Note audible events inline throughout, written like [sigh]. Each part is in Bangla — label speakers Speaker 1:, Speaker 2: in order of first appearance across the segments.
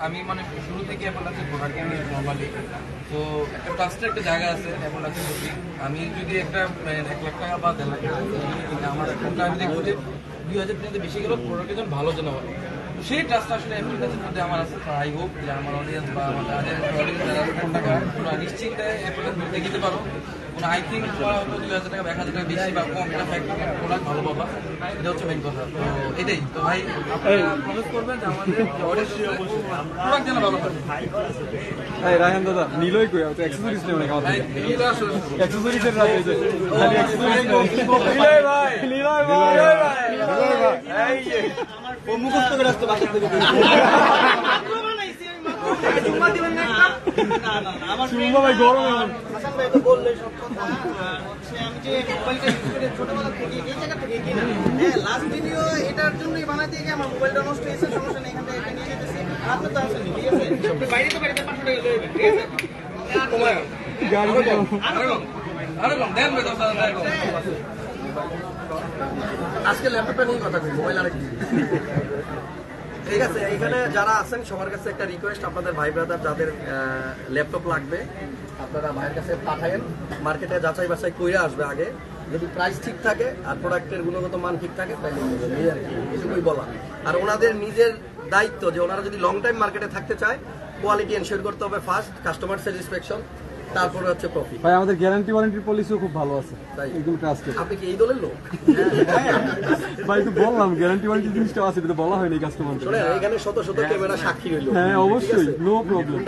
Speaker 1: আমি মানে শুরু থেকে অ্যাপল আছে প্রোডাক্ট আমি নর্মালি তো একটা ট্রাস্টের একটা জায়গা আছে অ্যাপল আছে প্রতি আমি যদি একটা মানে, এক লাখ টাকা বা দেড় লাখ টাকা আমার একটা আমি দেখব যে দুই হাজার টাকাতে বেশি গেলেও প্রোডাক্টের কেজন ভালো যেন হয় সেই ট্রাস্ট আসলে অ্যাপল কাছের মধ্যে আমার আছে আই হোপ যে আমার অডিয়েন্স বা আমার অডিয়েন্স যারা ফোনটা কেনার, তোমরা নিশ্চিন্তে অ্যাপলের মধ্যে কিনতে পারো। কোনো আই থিঙ্ক হয়তো দুই হাজার টাকা এক হাজার টাকা বেশি বা কম এটা ফ্যাক্টরি প্রোডাক্ট ভালো পাবা। এটা হচ্ছে মেন কথা। তো এটাই। তো ভাই আপনারা করবেন যে আমাদের অডিয়েন্স প্রোডাক্ট যেন ভালো পাবে
Speaker 2: এই রায়হান দাদা নিলই কই? তো অ্যাকসেসরিজ নেই অনেক আমাদের।
Speaker 1: ভাই
Speaker 2: খালি অ্যাকসেসরিজ নিলয় ভাই। নিলয় ভাই। নিলয় ভাই। এই ও মুখস্থ করে আসতে বাসা থেকে
Speaker 3: হ্যাঁ লাস্ট ভিডিও এটার জন্যই বানাতে গিয়ে আমার মোবাইলটা নষ্ট হয়েছে সমস্যা নেই এখান থেকে নিয়ে যেতেছি। আপনি তো আসেন ঠিক আছে? বাইরে তো বাড়িতে পাঁচশো টাকা লইবেন ঠিক আছে?
Speaker 1: আরে কম দেন
Speaker 4: আজকে ল্যাপটপটা নিয়ে কথা কই মোবাইল আরেক ঠিক আছে এখানে যারা আছেন, সবার কাছে একটা রিকোয়েস্ট আপনাদের ভাই ব্রাদার যাদের ল্যাপটপ লাগবে, আপনারা ভাইয়ের কাছে পাঠায়েন। মার্কেটে যাচাই বাছাই কইরা আসবে আগে। যদি প্রাইস ঠিক থাকে আর প্রোডাক্টের গুণগত মান ঠিক থাকে, তাহলে আর কি, এটুকুই বলা। আর ওনাদের নিজের দায়িত্ব যে ওনারা যদি লং টাইম মার্কেটে থাকতে চায় কোয়ালিটি এনশিওর করতে হবে ফার্স্ট কাস্টমার স্যাটিসফ্যাকশন তারপরে হচ্ছে প্রফিট
Speaker 2: ভাই আমাদের গ্যারান্টি ওয়ারেন্টির পলিসিও খুব ভালো আছে।
Speaker 4: তাই।
Speaker 2: এগুলো ট্রাস্টেড
Speaker 4: আপনি কি এই দলের লোক?
Speaker 2: ভাই তো বললাম গ্যারান্টি ওয়ারেন্টি জিনিসটা আছে এটা বলা হয়নি কাস্টমারকে
Speaker 4: শোনেন এখানে শত শত ক্যামেরা সাক্ষী রইল।
Speaker 2: হ্যাঁ অবশ্যই নো প্রবলেম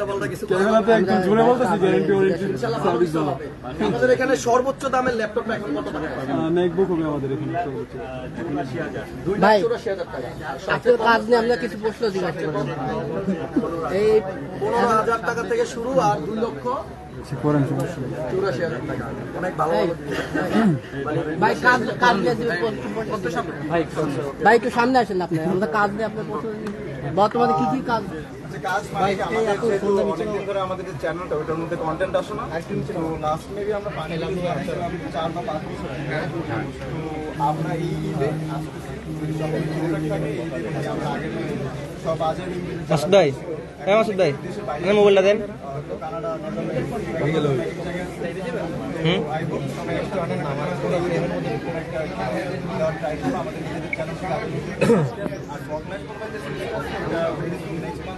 Speaker 2: ক্যামেরাতে একদম জুড়ে বলতেছি গ্যারান্টি ওয়ারেন্টি
Speaker 4: ভালো
Speaker 2: সার্ভিস
Speaker 4: কিছু আমাদের এখানে সর্বোচ্চ দামের ল্যাপটপ এখন কত টাকা পাবেন
Speaker 2: নেকবুক হবে আমাদের এখানে সর্বোচ্চ।
Speaker 4: দুই লাখ চুরাশি হাজার টাকা। আর
Speaker 5: আপনার কাজ নিয়ে আমরা কিছু প্রশ্ন জিজ্ঞাসা করব এই
Speaker 4: পনেরো হাজার টাকা থেকে শুরু আর দুই লক্ষ
Speaker 2: করেন
Speaker 4: চুরাশি হাজার টাকা অনেক ভালো ভালো [coughs]
Speaker 5: ভাই কাজ কাজ নিয়ে ভাই একটু সামনে আসেন আপনি। আমাদের কাজ নিয়ে আপনার বর্তমানে কি কি কাজ?
Speaker 6: কাজ মানে আমাদের যেহেতু অনেকদিন ধরে আমাদের যে চ্যানেলটা ওটার মধ্যে কন্টেন্ট আসে না। তো লাস্ট মেবি আমরা চার বা পাঁচ বছর তো এই ঈদে সব বাজার
Speaker 7: মাসুদ ভাই। হ্যাঁ মাসুদ ভাই। মোবাইলটা দেন। হুম?
Speaker 6: আমাদের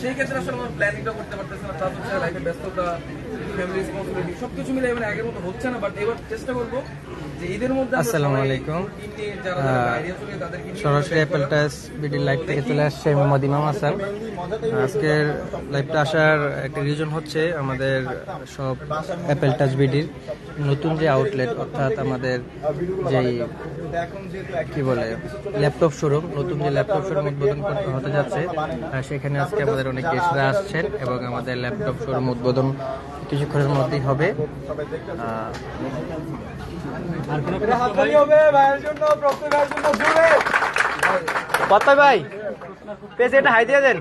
Speaker 1: সেই ক্ষেত্রে আসলে আমার প্ল্যানিংটা করতে পারতেছে না। তার হচ্ছে লাইফের ব্যস্ততা ফ্যামিলি রেসপন্সিবিলিটি সবকিছু মিলে এবার আগের মতো হচ্ছে না বাট এবার চেষ্টা করব
Speaker 7: আসসালামু আলাইকুম। সরাসরি অ্যাপেল বিডির লাইভ থেকে চলে আসছে আমি মোহাম্মদ ইমাম হাসান। আজকের লাইভটা আসার একটা রিজন হচ্ছে আমাদের সব অ্যাপেল টাচ বিডির নতুন যে আউটলেট অর্থাৎ আমাদের যেই কি বলে ল্যাপটপ শোরুম নতুন যে ল্যাপটপ শোরুম উদ্বোধন করতে হতে যাচ্ছে সেখানে আজকে আমাদের অনেক গেস্টরা আসছেন এবং আমাদের ল্যাপটপ শোরুম উদ্বোধন কিছুক্ষণের মধ্যেই হবে। কত ভাই পেজে এটা হাই দিয়ে দেন।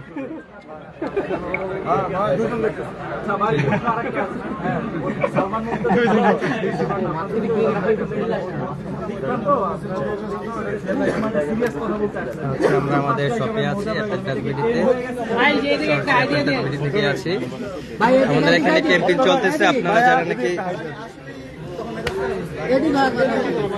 Speaker 7: আচ্ছা, আমরা আমাদের শপে আছি অ্যাপেল থেকে আছি। আমাদের এখানে ক্যাম্পেইন চলতেছে আপনারা যারা নাকি?
Speaker 6: আমার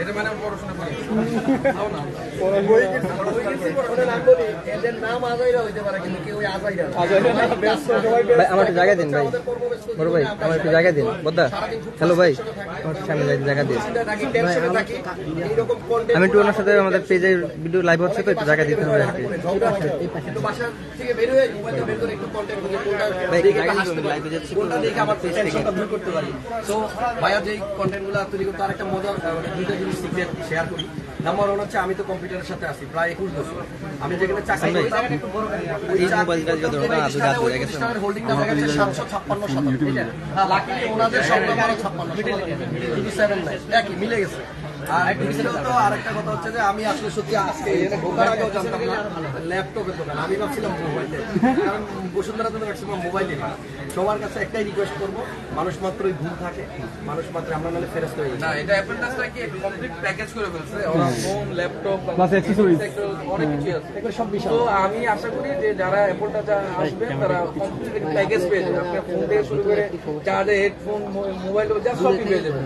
Speaker 1: এটা মানে পড়াশোনা করি [laughs]
Speaker 7: আমার একটু জায়গা দিন ভাই। বড় ভাই আমার একটু জায়গা দিন। বোদ্দা হ্যালো ভাই। আমার সামনে জায়গা দিন আমি একটু ওনার সাথে আমাদের পেজে ভিডিও লাইভ হচ্ছে তো একটু জায়গা দিতে হবে আর কি।
Speaker 4: ভাইয়া যেই কন্টেন্টগুলো তৈরি করতে আরেকটা মজা মানে দুইটা জিনিস শেয়ার করি। নাম্বার ওয়ান হচ্ছে আমি তো কম্পিউটারের সাথে আছি প্রায় একুশ বছর। আমি যেখানে চাকরি
Speaker 7: হয়ে।
Speaker 4: প্রতিষ্ঠানের হোল্ডিং সাতশো ছাপ্পান্ন সাতান্ন ওনাদের ছাপ্পান্ন একই মিলে গেছে। আর তো আরেকটা কথা হচ্ছে যে আমি আসলে সত্যি আজকে এখানে ঢোকার আগেও জানতাম না ল্যাপটপের দোকান। আমি ভাবছিলাম মোবাইলে কারণ বসুন্ধরা তো ম্যাক্সিমাম মোবাইলে সবার কাছে একটাই রিকোয়েস্ট করব মানুষ মাত্রই ভুল থাকে মানুষ মাত্র আমরা নাহলে ফেরত হয়ে
Speaker 1: না এটা অ্যাপেল কি কমপ্লিট প্যাকেজ করে ফেলছে ওরা ফোন ল্যাপটপ. অনেক কিছু আছে। তো আমি আশা করি যে যারা অ্যাপল টাচ আসবে তারা কমপ্লিট প্যাকেজ পেয়ে যাবে। আপনার ফোন থেকে শুরু করে চার্জার হেডফোন মোবাইল যা সব পেয়ে যাবেন।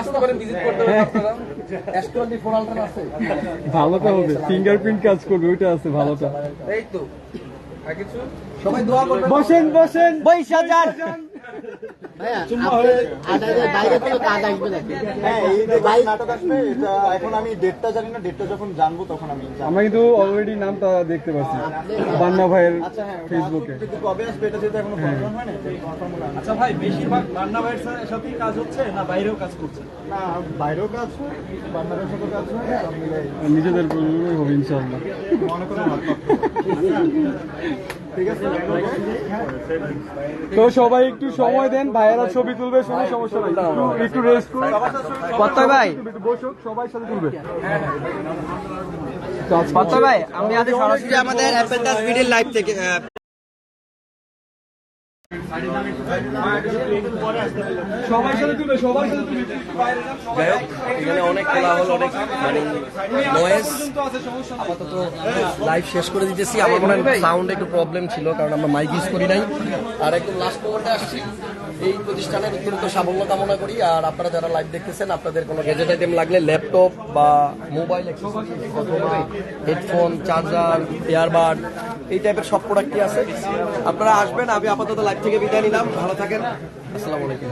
Speaker 1: আসতে পারেন ভিজিট করতে পারেন আপনারা।
Speaker 2: ভালোটা হবে। ফিঙ্গারপ্রিন্ট কাজ করবে ওইটা আছে ভালোটা।
Speaker 1: এই তো। আর কিছু?
Speaker 4: সবাই দোয়া করবেন।
Speaker 2: বসেন বসেন।
Speaker 7: যান।
Speaker 5: ভাইয়া আপনার আদায়ের বাইরে কোনো কাজ আসবে নাকি?
Speaker 6: হ্যাঁ এই যে নাটক আসবে এটা এখন আমি ডেটটা জানি না ডেটটা যখন জানব তখন আমি জানব।
Speaker 2: আমরা কিন্তু অলরেডি নামটা দেখতে পাচ্ছি বান্না ভাইয়ের
Speaker 6: আচ্ছা
Speaker 2: ফেসবুকে
Speaker 6: কিন্তু কবে আসবে এটা যেহেতু এখনও কনফার্ম না। আচ্ছা ভাই বেশিরভাগ বান্না ভাইয়ের সাথেই কাজ হচ্ছে না বাইরেও কাজ করছে? না বাইরেও কাজ হয় বান্না ভাইয়ের সাথেও কাজ হয়
Speaker 2: নিজেদের প্রয়োজনই হবে ইনশাআল্লাহ।
Speaker 6: ঠিক আছে
Speaker 2: তো সবাই একটু সময় দেন ভাইয়েরা ছবি তুলবে সমস্যা নাই। একটু- রেস্ট করুন।
Speaker 7: ভাই।
Speaker 2: বসুক সবাই সাথে তুলবে।
Speaker 7: ভাই আমি আজ সরাসরি আমাদের অ্যাপেল ভিডিও লাইভ থেকে আহ,
Speaker 2: সবাই সাথে তুলবে সবার সাথে তুলবে। একটু বাইরে যান, সবাই
Speaker 4: যাই হোক এখানে অনেক মানে নয়েজ আপাতত লাইভ শেষ করে দিতেছি। আমার মনে হয় সাউন্ড একটু প্রবলেম ছিল কারণ আমরা মাইক ইউজ করি নাই। আর একদম লাস্ট মোমেন্টে আসছি। এই প্রতিষ্ঠানের অত্যন্ত সাফল্য কামনা করি। আর আপনারা যারা লাইভ দেখতেছেন, আপনাদের কোনো গ্যাজেট আইটেম লাগলে ল্যাপটপ বা মোবাইল অথবা হেডফোন চার্জার এয়ারবাড এই টাইপের সব প্রোডাক্টই আছে। আপনারা আসবেন, আমি আপাতত লাইভ থেকে বিদায় নিলাম। ভালো থাকেন। আসসালামু আলাইকুম।